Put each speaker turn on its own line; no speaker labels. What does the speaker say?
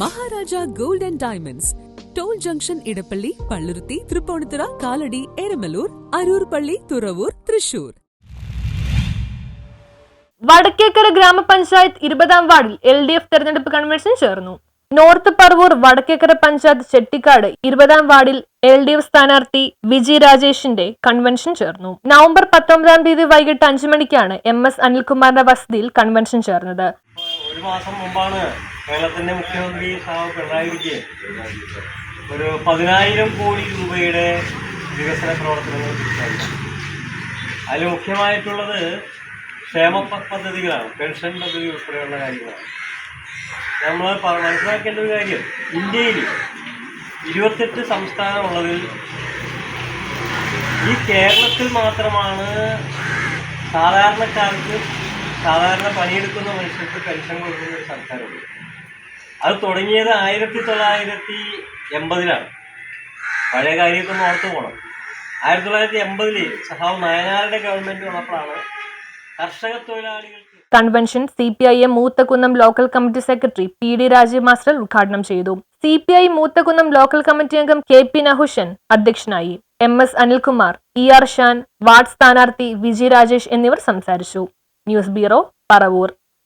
Maharaja gold and diamonds. Toll junction Edappally Palluruthy Thripunithura Kalady Eramalloor Aroor പള്ളി തുറവൂർ തൃശൂർ.
വടക്കേക്കര ഗ്രാമപഞ്ചായത്ത് ഇരുപതാം വാർഡിൽ എൽ ഡി എഫ് തെരഞ്ഞെടുപ്പ് കൺവെൻഷൻ ചേർന്നു. നോർത്ത് പറവൂർ വടക്കേക്കര പഞ്ചായത്ത് ചെട്ടിക്കാട് ഇരുപതാം വാർഡിൽ എൽ ഡി എഫ് സ്ഥാനാർത്ഥി വിജി രാജേഷിന്റെ കൺവെൻഷൻ ചേർന്നു. നവംബർ പത്തൊമ്പതാം തീയതി വൈകിട്ട് അഞ്ചു മണിക്കാണ് എം എസ് അനിൽകുമാറിന്റെ വസതിയിൽ കൺവെൻഷൻ ചേർന്നത്.
ഒരു മാസം മുമ്പാണ് കേരളത്തിന്റെ മുഖ്യമന്ത്രി പിണറായി വിജയൻ ഒരു പതിനായിരം കോടി രൂപയുടെ വികസന പ്രവർത്തനങ്ങൾ പ്രഖ്യാപിച്ചു അതിൽ മുഖ്യമായിട്ടുള്ളത് ക്ഷേമ പദ്ധതികളാണ് പെൻഷൻ പദ്ധതി ഉൾപ്പെടെയുള്ള കാര്യങ്ങളാണ്. നമ്മൾ മനസ്സിലാക്കേണ്ട ഒരു കാര്യം ഇന്ത്യയിൽ ഇരുപത്തെട്ട് സംസ്ഥാനമുള്ളതിൽ ഈ കേരളത്തിൽ മാത്രമാണ് സാധാരണക്കാർക്ക് സാധാരണ പണിയെടുക്കുന്ന മനുഷ്യർക്ക് പെൻഷൻ കൊടുക്കുന്ന ഒരു സർക്കാരുണ്ട് അത് തുടങ്ങിയത് ആയിരത്തി തൊള്ളായിരത്തി എൺപതിലാണ്. പഴയ കാര്യമൊക്കെ ഓർത്തു പോകണം ആയിരത്തി തൊള്ളായിരത്തി എൺപതിൽ സഹാവ് നയനാരുടെ ഗവൺമെന്റ് വന്നപ്പോഴാണ് കർഷക തൊഴിലാളികൾക്ക്
convention C P I M Moothakunnam local committee secretary P D Rajeev master ഉദ്ഘാടനം ചെയ്തു. C P I Moothakunnam local committee അംഗം കെ പി നഹുഷൻ അധ്യക്ഷനായി. M S Anilkumar E R Shan ward സ്ഥാനാർത്ഥി വിജി രാജേഷ് എന്നിവർ സംസാരിച്ചു. News bureau Paravur.